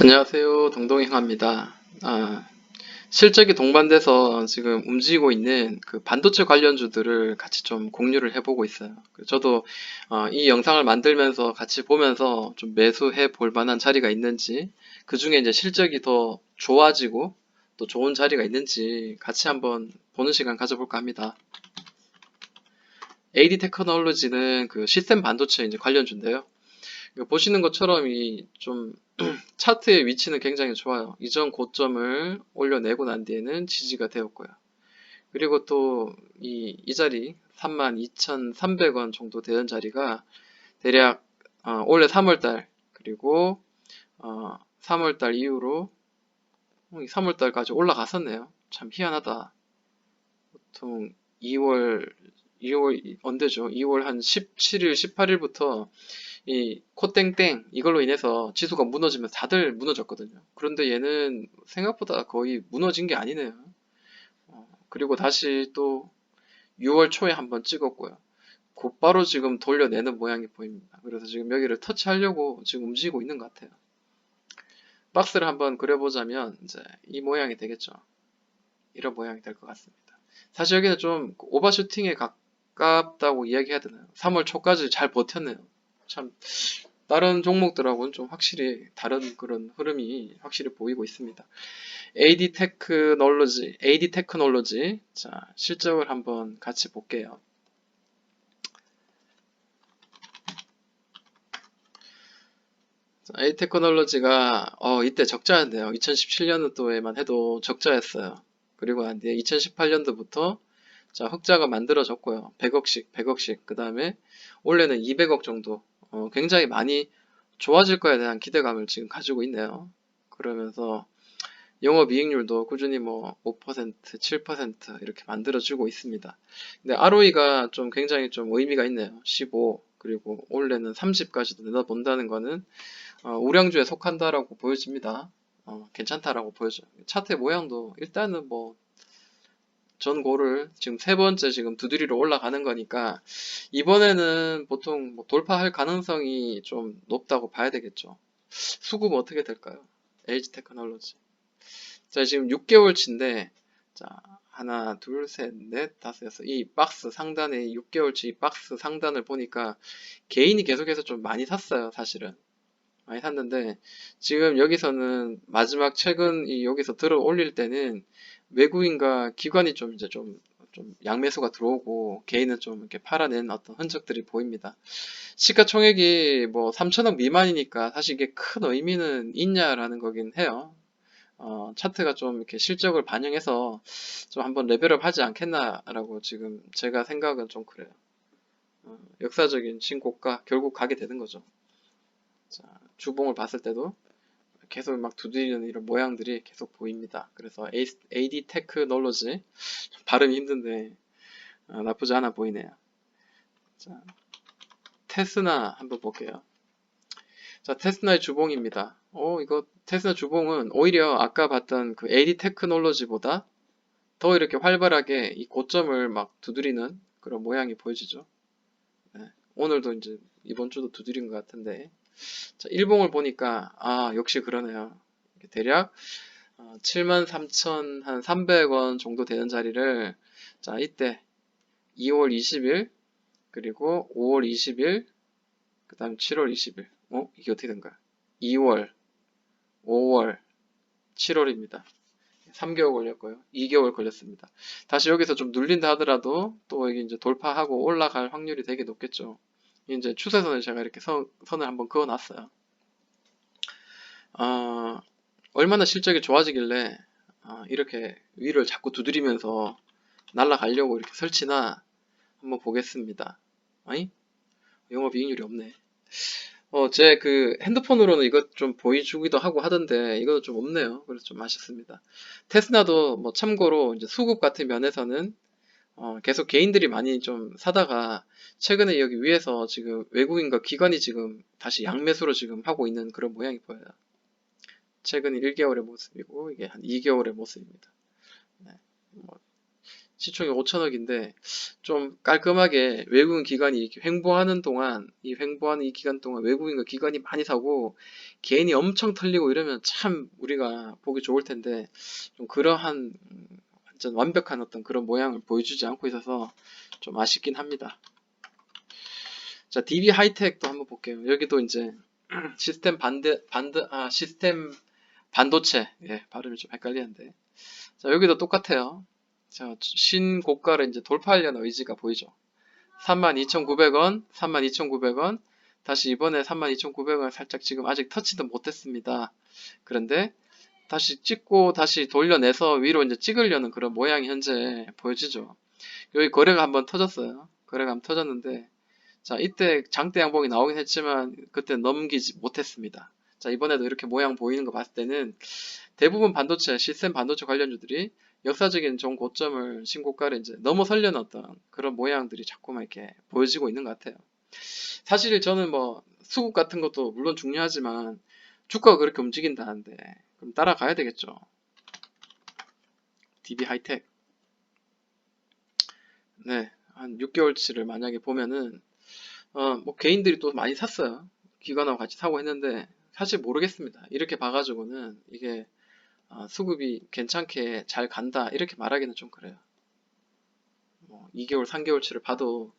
안녕하세요. 동동행합니다. 아, 실적이 동반돼서 지금 움직이고 있는 그 반도체 관련주들을 같이 좀 공유를 해보고 있어요. 저도 어, 이 영상을 만들면서 같이 보면서 좀 매수해 볼 만한 자리가 있는지, 그 중에 이제 실적이 더 좋아지고 또 좋은 자리가 있는지 같이 한번 보는 시간 가져볼까 합니다. AD 테크놀로지는 그 시스템 반도체 이제 관련주인데요. 보시는 것처럼 이 좀 차트의 위치는 굉장히 좋아요. 이전 고점을 올려내고 난 뒤에는 지지가 되었고요. 그리고 또 이 이 자리 32,300원 정도 되는 자리가 대략 어, 올해 3월달 그리고 어, 3월달 이후로 3월달까지 올라갔었네요. 참 희한하다. 보통 2월 2월 언제죠? 2월 한 17일, 18일부터 이 코땡땡 이걸로 인해서 지수가 무너지면 다들 무너졌거든요. 그런데 얘는 생각보다 거의 무너진 게 아니네요. 어, 그리고 다시 또 6월 초에 한번 찍었고요. 곧바로 지금 돌려내는 모양이 보입니다. 그래서 지금 여기를 터치하려고 지금 움직이고 있는 것 같아요. 박스를 한번 그려보자면 이제 이 모양이 되겠죠. 이런 모양이 될 것 같습니다. 사실 여기는 좀 오버슈팅에 가깝다고 이야기해야 되나요? 3월 초까지 잘 버텼네요. 참 다른 종목들하고는 좀 확실히 다른 그런 흐름이 확실히 보이고 있습니다. AD 테크놀로지, AD 테크놀로지. 자, 실적을 한번 같이 볼게요. AD 테크놀로지가 어, 이때 적자였네요. 2017년도에만 해도 적자였어요. 그리고 한 뒤에 2018년도부터 자, 흑자가 만들어졌고요. 100억씩, 100억씩. 그 다음에 올해는 200억 정도 어, 굉장히 많이 좋아질 거에 대한 기대감을 지금 가지고 있네요. 그러면서 영업 이익률도 꾸준히 뭐 5%, 7% 이렇게 만들어주고 있습니다. 근데 ROE가 좀 굉장히 좀 의미가 있네요. 15 그리고 올해는 30까지도 내다본다는 거는 어, 우량주에 속한다라고 보여집니다. 어, 괜찮다라고 보여져요. 차트의 모양도 일단은 뭐 전고를 지금 세 번째 지금 두드리러 올라가는 거니까 이번에는 보통 뭐 돌파할 가능성이 좀 높다고 봐야 되겠죠. 수급 어떻게 될까요? LG 테크놀로지. 자, 지금 6개월치인데 자, 하나, 둘, 셋, 넷, 다섯, 여섯. 이 박스 상단에 6개월치 이 박스 상단을 보니까 개인이 계속해서 좀 많이 샀어요, 사실은. 많이 샀는데 지금 여기서는 마지막 최근 이 여기서 들어 올릴 때는 외국인과 기관이 좀 이제 좀, 좀 양매수가 들어오고 개인은 좀 이렇게 팔아낸 어떤 흔적들이 보입니다. 시가총액이 뭐 3천억 미만이니까 사실 이게 큰 의미는 있냐라는 거긴 해요. 어, 차트가 좀 이렇게 실적을 반영해서 좀 한번 레벨업 하지 않겠나라고 지금 제가 생각은 좀 그래요. 어, 역사적인 신고가 결국 가게 되는 거죠. 자, 주봉을 봤을 때도 계속 막 두드리는 이런 모양들이 계속 보입니다. 그래서 AD 테크놀로지 발음이 힘든데 어, 나쁘지 않아 보이네요. 자, 테스나 한번 볼게요. 자, 테스나의 주봉입니다. 어, 이거 테스나 주봉은 오히려 아까 봤던 그 AD 테크놀로지보다 더 이렇게 활발하게 이 고점을 막 두드리는 그런 모양이 보여지죠. 네, 오늘도 이제 이번 주도 두드린 것 같은데 자, 일봉을 보니까 아 역시 그러네요. 대략 73,300원 어, 정도 되는 자리를 자 이때 2월 20일 그리고 5월 20일 그 다음 7월 20일 어? 이게 어떻게 된가요? 2월 5월 7월입니다. 3개월 걸렸고요. 2개월 걸렸습니다. 다시 여기서 좀 눌린다 하더라도 또 여기 이제 돌파하고 올라갈 확률이 되게 높겠죠. 이제 추세선을 제가 이렇게 선, 선을 한번 그어 놨어요. 어, 얼마나 실적이 좋아지길래 어, 이렇게 위를 자꾸 두드리면서 날아가려고 이렇게 설치나 한번 보겠습니다. 아니? 영업이익률이 없네. 어, 제 그 핸드폰으로는 이것 좀 보여주기도 하고 하던데 이것도 좀 없네요. 그래서 좀 아쉽습니다. 테스나도 뭐 참고로 이제 수급 같은 면에서는 어, 계속 개인들이 많이 좀 사다가 최근에 여기 위에서 지금 외국인과 기관이 지금 다시 양매수로 지금 하고 있는 그런 모양이 보여요. 최근 1개월의 모습이고 이게 한 2개월의 모습입니다. 네, 뭐 시총이 5천억인데 좀 깔끔하게 외국인 기관이 횡보하는 동안 이 횡보하는 이 기간 동안 외국인과 기관이 많이 사고 개인이 엄청 털리고 이러면 참 우리가 보기 좋을 텐데 좀 그러한 음, 완전 완벽한 어떤 그런 모양을 보여주지 않고 있어서 좀 아쉽긴 합니다. 자, DB 하이텍도 한번 볼게요. 여기도 이제 시스템 반대 반드 아 시스템 반도체 예 발음이 좀 헷갈리는데 자 여기도 똑같아요. 자 신고가를 이제 돌파하려는 의지가 보이죠. 32,900원, 32,900원 다시 이번에 32,900원 살짝 지금 아직 터치도 못했습니다. 그런데 다시 찍고 다시 돌려내서 위로 이제 찍으려는 그런 모양이 현재 보여지죠. 여기 거래가 한번 터졌어요. 거래가 한번 터졌는데 자 이때 장대 양봉이 나오긴 했지만 그때 넘기지 못했습니다. 자 이번에도 이렇게 모양 보이는 거 봤을 때는 대부분 반도체 시스템 반도체 관련주들이 역사적인 좋은 고점을 신고가를 이제 넘어서려는 어떤 그런 모양들이 자꾸만 이렇게 보여지고 있는 것 같아요. 사실 저는 뭐 수급 같은 것도 물론 중요하지만 주가가 그렇게 움직인다는데 그럼 따라가야 되겠죠. DB 하이텍 네, 한 6개월치를 만약에 보면은 어, 뭐 개인들이 또 많이 샀어요. 기관하고 같이 사고 했는데 사실 모르겠습니다. 이렇게 봐가지고는 이게 어, 수급이 괜찮게 잘 간다 이렇게 말하기는 좀 그래요. 뭐 2개월, 3개월치를 봐도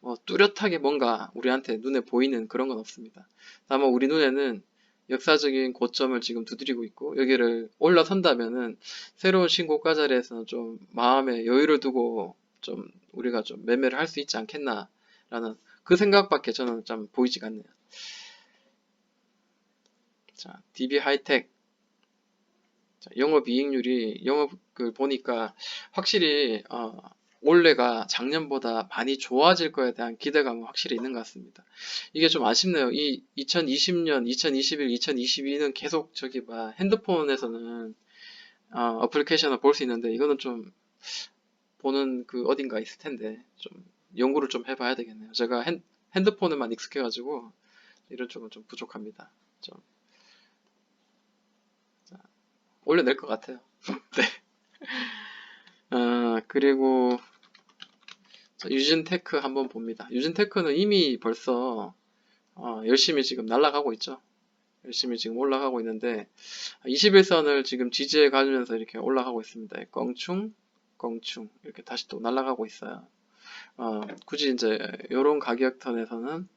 뭐 뚜렷하게 뭔가 우리한테 눈에 보이는 그런 건 없습니다. 다만 우리 눈에는 역사적인 고점을 지금 두드리고 있고 여기를 올라선다면은 새로운 신고가 자리에서는 좀 마음에 여유를 두고 좀 우리가 좀 매매를 할 수 있지 않겠나라는 그 생각밖에 저는 좀 보이지가 않네요. 자, DB 하이텍 자, 영업 이익률이 영업을 보니까 확실히 어, 올해가 작년보다 많이 좋아질 거에 대한 기대감은 확실히 있는 것 같습니다. 이게 좀 아쉽네요. 이 2020년, 2021, 2022는 계속 저기 봐 핸드폰에서는 어, 플리케이션을 볼 수 있는데 이거는 좀 보는 그 어딘가 있을 텐데 좀 연구를 좀 해봐야 되겠네요. 제가 핸, 핸드폰에만 익숙해가지고 이런 쪽은 좀 부족합니다. 좀 자, 올려낼 것 같아요. 네. 어, 그리고 자, 유진테크 한번 봅니다. 유진테크는 이미 벌써 어, 열심히 지금 날아가고 있죠. 열심히 지금 올라가고 있는데 21선을 지금 지지해 가면서 이렇게 올라가고 있습니다. 껑충, 껑충 이렇게 다시 또 날아가고 있어요. 어, 굳이 이제 이런 가격선에서는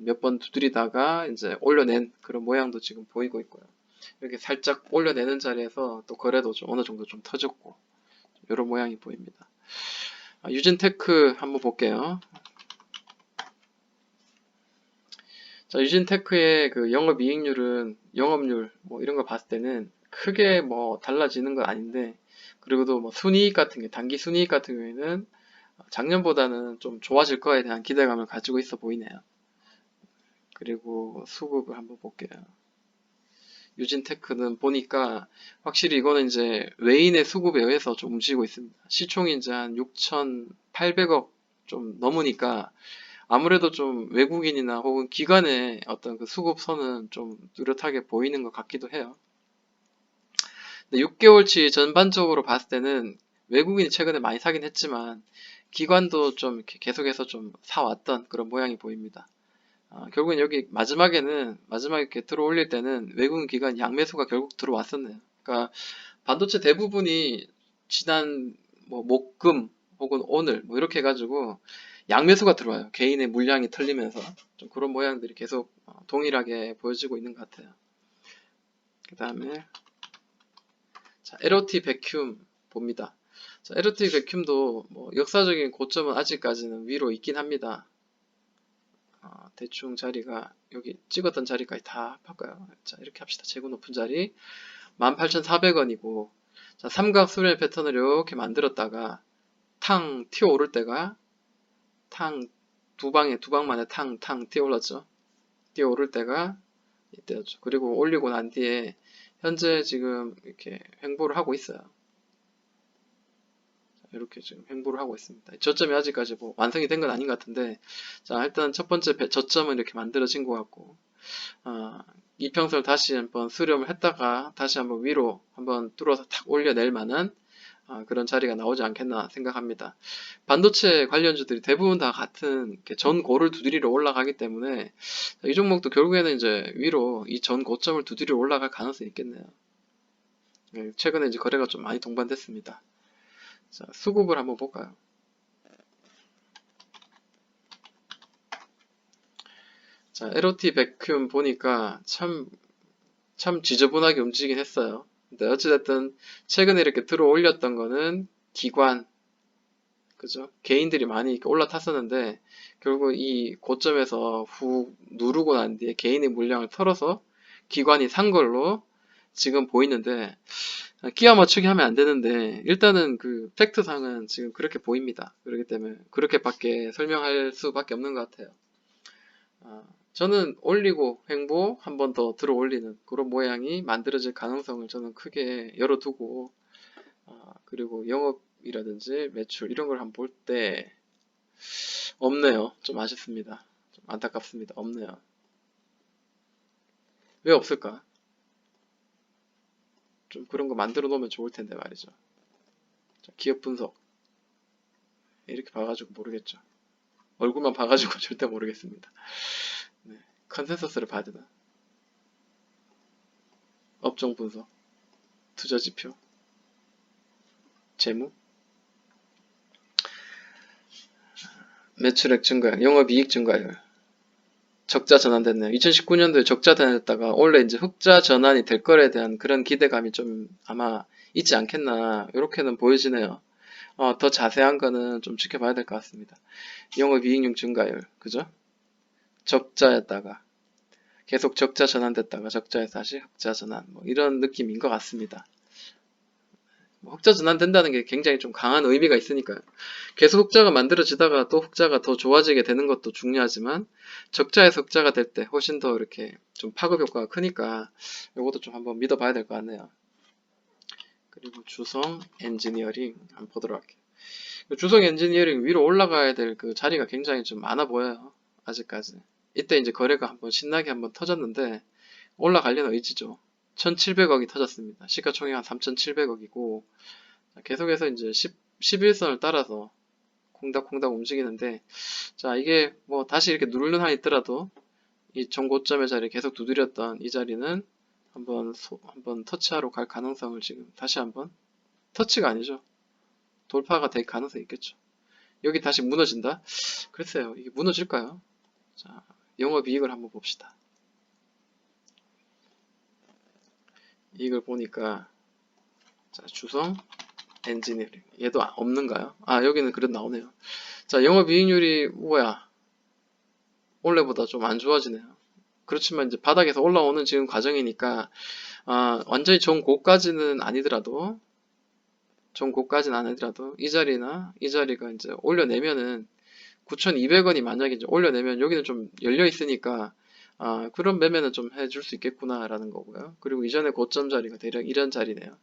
몇 번 두드리다가 이제 올려낸 그런 모양도 지금 보이고 있고요. 이렇게 살짝 올려내는 자리에서 또 거래도 좀 어느 정도 좀 터졌고 이런 모양이 보입니다. 아, 유진테크 한번 볼게요. 자, 유진테크의 그 영업이익률은 영업률 뭐 이런 거 봤을 때는 크게 뭐 달라지는 건 아닌데 그리고도 뭐 순이익 같은 게 단기 순이익 같은 경우에는 작년보다는 좀 좋아질 거에 대한 기대감을 가지고 있어 보이네요. 그리고 수급을 한번 볼게요. 유진테크는 보니까 확실히 이거는 이제 외인의 수급에 의해서 좀 움직이고 있습니다. 시총이 이제 한 6,800억 좀 넘으니까 아무래도 좀 외국인이나 혹은 기관의 어떤 그 수급선은 좀 뚜렷하게 보이는 것 같기도 해요. 6개월치 전반적으로 봤을 때는 외국인이 최근에 많이 사긴 했지만 기관도 좀 이렇게 계속해서 좀 사왔던 그런 모양이 보입니다. 어, 결국엔 여기 마지막에는 마지막에 이렇게 들어올릴 때는 외국인 기관 양매수가 결국 들어왔었네요. 그러니까 반도체 대부분이 지난 뭐 목금 혹은 오늘 뭐 이렇게 해가지고 양매수가 들어와요. 개인의 물량이 털리면서 좀 그런 모양들이 계속 어, 동일하게 보여지고 있는 것 같아요. 그 다음에 자, LOT 베큐움 봅니다. 자, LOT 베큐움도 뭐 역사적인 고점은 아직까지는 위로 있긴 합니다. 어, 대충 자리가 여기 찍었던 자리까지 다 바꿔요. 자, 이렇게 합시다. 재고 높은 자리 18,400원이고 자, 삼각 수렴 패턴을 이렇게 만들었다가 탕 튀어 오를 때가 탕 두 방에 두 방 만에 탕탕 뛰어올랐죠. 뛰어 오를 때가 이때였죠. 그리고 올리고 난 뒤에 현재 지금 이렇게 횡보를 하고 있어요. 이렇게 지금 횡보를 하고 있습니다. 저점이 아직까지 뭐 완성이 된 건 아닌 것 같은데 자 일단 첫 번째 저점은 이렇게 만들어진 것 같고 어, 이평선을 다시 한번 수렴을 했다가 다시 한번 위로 한번 뚫어서 탁 올려낼 만한 아, 그런 자리가 나오지 않겠나 생각합니다. 반도체 관련주들이 대부분 다 같은 전고를 두드리러 올라가기 때문에 이 종목도 결국에는 이제 위로 이 전 고점을 두드리러 올라갈 가능성이 있겠네요. 네, 최근에 이제 거래가 좀 많이 동반됐습니다. 자, 수급을 한번 볼까요? 자, LOT 백큐 보니까 참, 참 지저분하게 움직이긴 했어요. 근데 어찌됐든 최근에 이렇게 들어 올렸던 거는 기관, 그죠? 개인들이 많이 이렇게 올라탔었는데 결국 이 고점에서 후 누르고 난 뒤에 개인의 물량을 털어서 기관이 산 걸로 지금 보이는데 끼워 맞추기 하면 안 되는데 일단은 그 팩트상은 지금 그렇게 보입니다. 그렇기 때문에 그렇게밖에 설명할 수밖에 없는 것 같아요. 아, 저는 올리고 횡보 한 번 더 들어 올리는 그런 모양이 만들어질 가능성을 저는 크게 열어두고 아, 그리고 영업이라든지 매출 이런 걸 한번 볼 때 없네요. 좀 아쉽습니다. 좀 안타깝습니다. 없네요. 왜 없을까? 좀 그런 거 만들어 놓으면 좋을 텐데 말이죠. 자, 기업 분석 이렇게 봐가지고 모르겠죠. 얼굴만 봐가지고 절대 모르겠습니다. 네, 컨센서스를 봐야 되나? 업종 분석, 투자 지표, 재무, 매출액 증가율, 영업이익 증가율, 적자 전환됐네요. 2019년도에 적자 전환됐다가 원래 이제 흑자 전환이 될 거에 대한 그런 기대감이 좀 아마 있지 않겠나 이렇게는 보여지네요. 어, 더 자세한 거는 좀 지켜봐야 될 것 같습니다. 영업이익률 증가율, 그죠? 적자였다가 계속 적자 전환됐다가 적자에서 다시 흑자 전환, 뭐 이런 느낌인 것 같습니다. 뭐 흑자 전환된다는 게 굉장히 좀 강한 의미가 있으니까요. 계속 흑자가 만들어지다가 또 흑자가 더 좋아지게 되는 것도 중요하지만 적자에서 흑자가 될 때 훨씬 더 이렇게 좀 파급 효과가 크니까 이것도 좀 한번 믿어봐야 될 것 같네요. 그리고 주성 엔지니어링 한번 보도록 할게요. 주성 엔지니어링 위로 올라가야 될 그 자리가 굉장히 좀 많아 보여요. 아직까지. 이때 이제 거래가 한번 신나게 한번 터졌는데 올라가려는 의지죠. 1700억이 터졌습니다. 시가총액 한 3700억이고 계속해서 이제 10, 11선을 따라서 콩닥콩닥 움직이는데 자 이게 뭐 다시 이렇게 누르는 한 있더라도 이 정고점의 자리 계속 두드렸던 이 자리는 한번 소, 한번 터치하러 갈 가능성을 지금 다시 한번 터치가 아니죠. 돌파가 될 가능성이 있겠죠. 여기 다시 무너진다? 글쎄요. 이게 무너질까요? 자, 영업이익을 한번 봅시다. 이걸 보니까 자, 주성 엔지니어링 얘도 없는가요? 아 여기는 그래도 나오네요. 자 영업이익률이 뭐야? 원래보다 좀 안 좋아지네요. 그렇지만 이제 바닥에서 올라오는 지금 과정이니까 아, 완전히 좋은 고까지는 아니더라도 좋은 고까지는 아니더라도 이 자리나 이 자리가 이제 올려내면은 9,200원이 만약에 이제 올려내면 여기는 좀 열려 있으니까 아, 그런 매매는 좀 해줄 수 있겠구나라는 거고요. 그리고 이전에 고점 자리가 대략 이런 자리네요.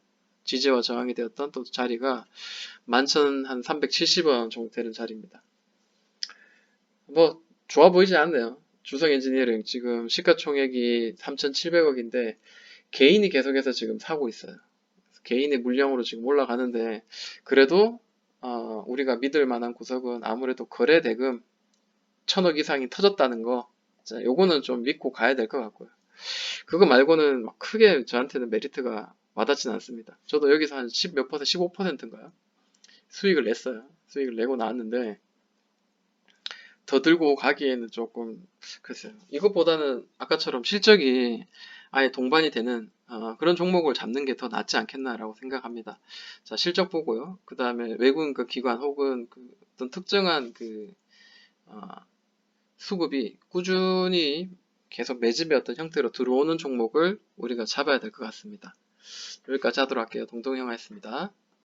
지지와 저항이 되었던 또 자리가 11,370원 정도 되는 자리입니다. 뭐 좋아 보이지 않네요. 주성 엔지니어링 지금 시가총액이 3,700억인데 개인이 계속해서 지금 사고 있어요. 개인의 물량으로 지금 올라가는데 그래도 어, 우리가 믿을 만한 구석은 아무래도 거래 대금 천억 이상이 터졌다는 거 자, 요거는 좀 믿고 가야 될 것 같고요. 그거 말고는 막 크게 저한테는 메리트가 와닿지는 않습니다. 저도 여기서 한 10 몇 퍼센트, 15%인가요? 수익을 냈어요. 수익을 내고 나왔는데, 더 들고 가기에는 조금, 글쎄요. 이것보다는 아까처럼 실적이 아예 동반이 되는 어, 그런 종목을 잡는 게 더 낫지 않겠나라고 생각합니다. 자, 실적 보고요. 그 다음에 외국인 그 기관 혹은 그 어떤 특정한 그, 어, 수급이 꾸준히 계속 매집의 어떤 형태로 들어오는 종목을 우리가 잡아야 될 것 같습니다. 여기까지 하도록 할게요. 동동형화였습니다.